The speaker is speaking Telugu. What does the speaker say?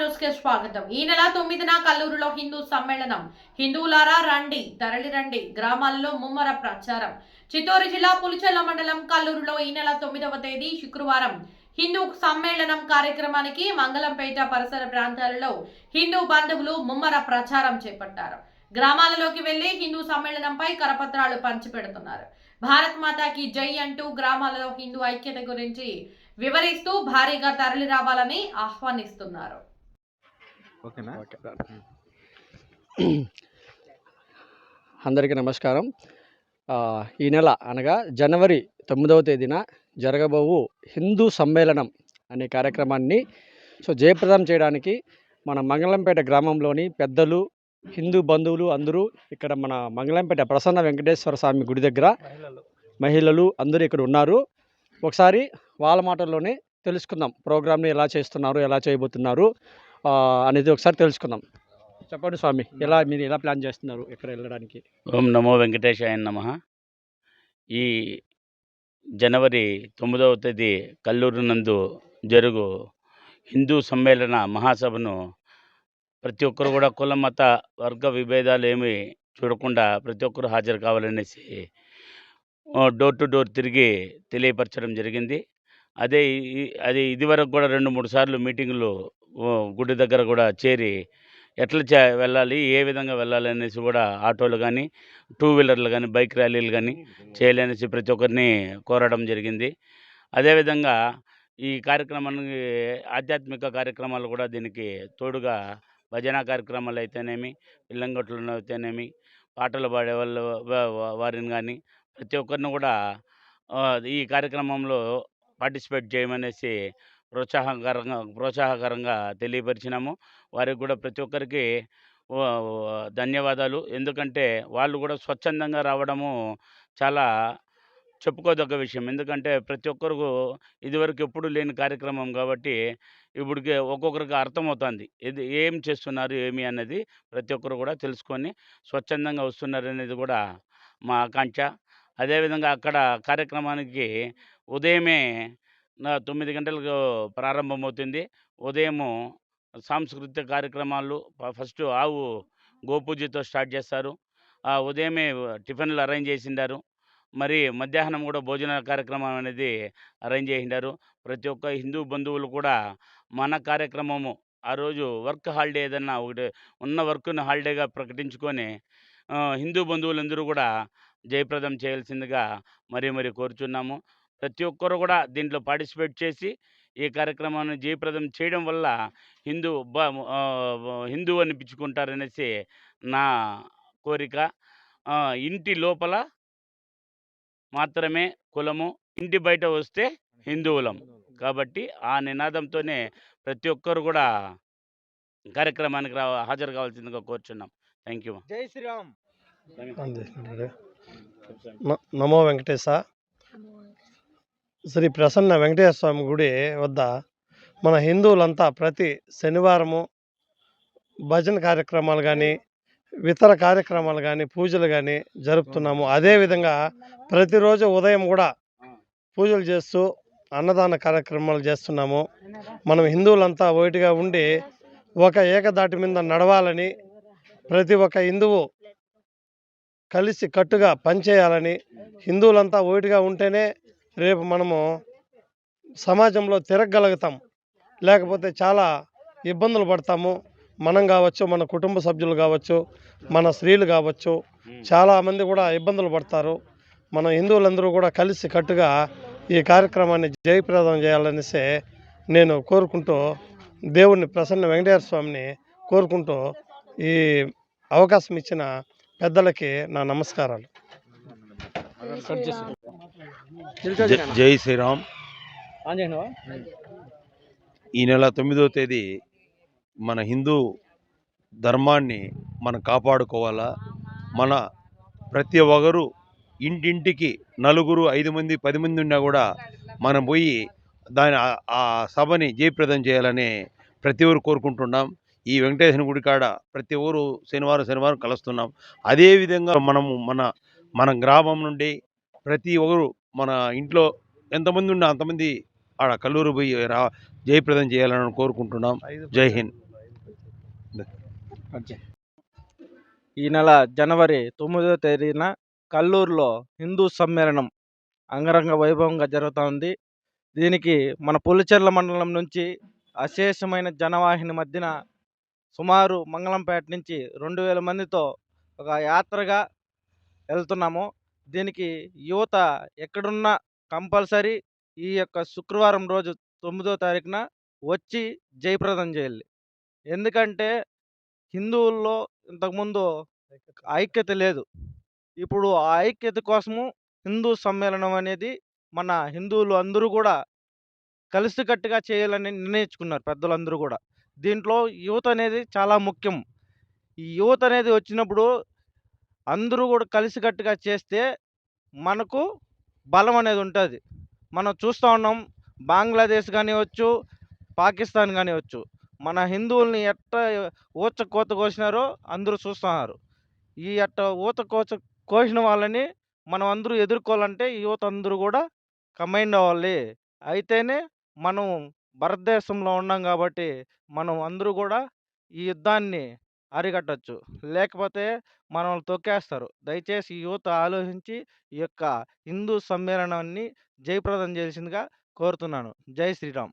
న్యూస్కి స్వాగతం. ఈ నెల తొమ్మిదిన కల్లూరులో హిందూ సమ్మేళనం. హిందువులారా రండి తరలి రండి గ్రామాలలో ముమ్మర ప్రచారం. చిత్తూరు జిల్లా పులిచెల్ల మండలం కల్లూరులో ఈ నెల తొమ్మిదవ తేదీ శుక్రవారం. హిందూ సమ్మేళనం కార్యక్రమానికి మంగళంపేట పరిసర ప్రాంతాలలో హిందూ బంధువులు ముమ్మర ప్రచారం చేపట్టారు. గ్రామాలలోకి వెళ్ళి హిందూ సమ్మేళనంపై కరపత్రాలు పంచిపెడుతున్నారు. భారత్ మాతాకి జై అంటూ గ్రామాలలో హిందూ ఐక్యత గురించి వివరిస్తూ భారీగా తరలి రావాలని ఆహ్వానిస్తున్నారు. ఓకేనా? అందరికీ నమస్కారం. ఈ నెల అనగా జనవరి తొమ్మిదవ తేదీన జరగబోవు హిందూ సమ్మేళనం అనే కార్యక్రమాన్ని సో జయప్రదం చేయడానికి మన మంగళంపేట గ్రామంలోని పెద్దలు హిందూ బంధువులు అందరూ ఇక్కడ మన మంగళంపేట ప్రసన్న వెంకటేశ్వర స్వామి గుడి దగ్గర మహిళలు. అందరూ ఇక్కడ ఉన్నారు. ఒకసారి వాళ్ళ మాటల్లోనే తెలుసుకుందాం ప్రోగ్రామ్ని ఎలా చేస్తున్నారు ఎలా చేయబోతున్నారు. అనేది ఒకసారి తెలుసుకుందాం. చెప్పండి స్వామి ఎలా మీరు ఎలా ప్లాన్ చేస్తున్నారు ఇక్కడ వెళ్ళడానికి? ఓం నమో వెంకటేశాయ నమ. ఈ జనవరి తొమ్మిదవ తేదీ కల్లూరు నందు జరుగు హిందూ సమ్మేళన మహాసభను ప్రతి ఒక్కరు కూడా కుల మత వర్గ విభేదాలు ఏమి చూడకుండా ప్రతి ఒక్కరు హాజరు కావాలనేసి డోర్ టు డోర్ తిరిగి తెలియపరచడం జరిగింది. అదే అది ఇదివరకు కూడా రెండు మూడు సార్లు మీటింగులు గుడి దగ్గర కూడా చేరి ఎట్లా చే వెళ్ళాలి ఏ విధంగా వెళ్ళాలి అనేసి కూడా ఆటోలు కానీ టూ వీలర్లు కానీ బైక్ ర్యాలీలు కానీ చేయాలనేసి ప్రతి ఒక్కరిని కోరడం జరిగింది. అదేవిధంగా ఈ కార్యక్రమానికి ఆధ్యాత్మిక కార్యక్రమాలు కూడా దీనికి తోడుగా భజన కార్యక్రమాలు అయితేనేమి పిల్లంగొట్లు అయితేనేమి పాటలు పాడే వాళ్ళు వారిని కానీ ప్రతి ఒక్కరిని కూడా ఈ కార్యక్రమంలో పార్టిసిపేట్ చేయమనేసి ప్రోత్సాహకరంగా ప్రోత్సాహకరంగా తెలియపరిచినాము. వారికి కూడా ప్రతి ఒక్కరికి ధన్యవాదాలు. ఎందుకంటే వాళ్ళు కూడా స్వచ్ఛందంగా రావడము చాలా చెప్పుకోదగ్గ విషయం. ఎందుకంటే ప్రతి ఒక్కరు ఇదివరకు ఎప్పుడు లేని కార్యక్రమం కాబట్టి ఇప్పటికే ఒక్కొక్కరికి అర్థమవుతుంది. ఇది ఏం చేస్తున్నారు ఏమి అన్నది ప్రతి ఒక్కరు కూడా తెలుసుకొని స్వచ్ఛందంగా వస్తున్నారు అనేది కూడా మా ఆకాంక్ష. అదేవిధంగా అక్కడ కార్యక్రమానికి ఉదయమే నా తొమ్మిది గంటలకు ప్రారంభమవుతుంది. ఉదయము సాంస్కృతిక కార్యక్రమాలు ఫస్ట్ ఆవు గోపూజతో స్టార్ట్ చేస్తారు. ఆ ఉదయమే టిఫిన్లు అరేంజ్ చేసిండారు. మరి మధ్యాహ్నం కూడా భోజన కార్యక్రమం అనేది అరేంజ్ చేసిండారు. ప్రతి ఒక్క హిందూ బంధువులు కూడా మన కార్యక్రమము ఆ రోజు వర్క్ హాలిడే ఏదన్నా ఒకటి ఉన్న వర్క్ను హాలిడేగా ప్రకటించుకొని హిందూ బంధువులందరూ కూడా జయప్రదం చేయాల్సిందిగా మరీ మరీ కోరుచున్నాము. ప్రతి ఒక్కరు కూడా దీంట్లో పార్టిసిపేట్ చేసి ఈ కార్యక్రమాన్ని జయప్రదం చేయడం వల్ల హిందూ బ హిందూ అనిపించుకుంటారనేసి నా కోరిక. ఆ, ఇంటి లోపల మాత్రమే కులము ఇంటి బయట వస్తే హిందువులం. కాబట్టి ఆ నినాదంతోనే ప్రతి ఒక్కరు కూడా కార్యక్రమానికి రా హాజరు కావాల్సిందిగా కోరుచున్నాం. థ్యాంక్ యూ జై శ్రీరామ్. నమో వెంకటేశ. శ్రీ ప్రసన్న వెంకటేశ్వర స్వామి గుడి వద్ద మన హిందువులంతా ప్రతి శనివారము భజన కార్యక్రమాలు కానీ ఇతర కార్యక్రమాలు కానీ పూజలు కానీ జరుపుతున్నాము. అదేవిధంగా ప్రతిరోజు ఉదయం కూడా పూజలు చేస్తూ అన్నదాన కార్యక్రమాలు చేస్తున్నాము. మనం హిందువులంతా ఒకటిగా ఉండి ఒక ఏకదాటి మీద నడవాలని ప్రతి ఒక్క హిందువు కలిసి కట్టుగా పనిచేయాలని హిందువులంతా ఒకటిగా ఉంటేనే రేపు మనము సమాజంలో తిరగగలుగుతాం. లేకపోతే చాలా ఇబ్బందులు పడతాము. మనం కావచ్చు మన కుటుంబ సభ్యులు కావచ్చు మన స్త్రీలు కావచ్చు చాలామంది కూడా ఇబ్బందులు పడతారు. మన హిందువులందరూ కూడా కలిసి కట్టుగా ఈ కార్యక్రమాన్ని జయప్రదం చేయాలనేసి నేను కోరుకుంటూ దేవుణ్ణి ప్రసన్న వెంకటేశ్వర స్వామిని కోరుకుంటూ ఈ అవకాశం ఇచ్చిన పెద్దలకి నా నమస్కారాలు. జ- శ్రీరామ్? ఈ నెల తొమ్మిదవ తేదీ మన హిందూ ధర్మాన్ని మనం కాపాడుకోవాలా? మన ప్రతి ఒక్కరు ఇంటింటికి నలుగురు ఐదు మంది పది మంది ఉన్నా కూడా మనం పోయి దాని ఆ- ఆ సభని జయప్రదం చేయాలని ప్రతి ఒక్కరు కోరుకుంటున్నాం. ఈ వెంకటేశ్వర గుడి కాడ ప్రతి ఊరు శనివారం శనివారం కలుస్తున్నాం. అదేవిధంగా మనము మన మన గ్రామం నుండి ప్రతి ఒక్కరు మన ఇంట్లో ఎంతమంది ఉన్నా అంతమంది ఆడ కల్లూరు పోయి రా జయప్రదం చేయాలని కోరుకుంటున్నాం. జై హింద్. ఈ నెల జనవరి తొమ్మిదవ తేదీన కల్లూరులో హిందూ సమ్మేళనం అంగరంగ వైభవంగా జరుగుతోంది దీనికి మన పులిచెర్ల మండలం నుంచి అశేషమైన జనవాహిని మధ్యన సుమారు మంగళంపేట నుంచి రెండు వేల మందితో ఒక యాత్రగా వెళ్తున్నాము. దీనికి యువత ఎక్కడున్నా కంపల్సరీ ఈ యొక్క శుక్రవారం రోజు తొమ్మిదో తారీఖున వచ్చి జయప్రదం చేయాలి. ఎందుకంటే హిందువుల్లో ఇంతకుముందు ఐక్యత లేదు. ఇప్పుడు ఆ ఐక్యత కోసము హిందూ సమ్మేళనం అనేది మన హిందువులు అందరూ కూడా కలిసికట్టుగా చేయాలని నిర్ణయించుకున్నారు పెద్దలందరూ కూడా. దీంట్లో యువత అనేది చాలా ముఖ్యం. ఈ యువత అనేది వచ్చినప్పుడు అందరూ కూడా కలిసికట్టుగా చేస్తే మనకు బలం అనేది ఉంటుంది. మనం చూస్తూ ఉన్నాం బంగ్లాదేశ్ కానివచ్చు పాకిస్తాన్ కానివచ్చు మన హిందువుల్ని ఎట్ట ఊచ కోత కోసినారో అందరూ చూస్తున్నారు. ఈ అట్ట ఊత కోచ కోసిన వాళ్ళని మనం అందరూ ఎదుర్కోవాలంటే యువత అందరూ కూడా కమైండ్ అవ్వాలి. అయితేనే మనం భారతదేశంలో ఉన్నాం కాబట్టి మనం అందరూ కూడా ఈ యుద్ధాన్ని అరికట్టచ్చు. లేకపోతే మనల్ని తొక్కేస్తారు. దయచేసి యువత ఆలోచించి ఈ యొక్క హిందూ సమ్మేళనాన్ని జయప్రదం చేయాల్సిందిగా కోరుతున్నాను. జై శ్రీరామ్.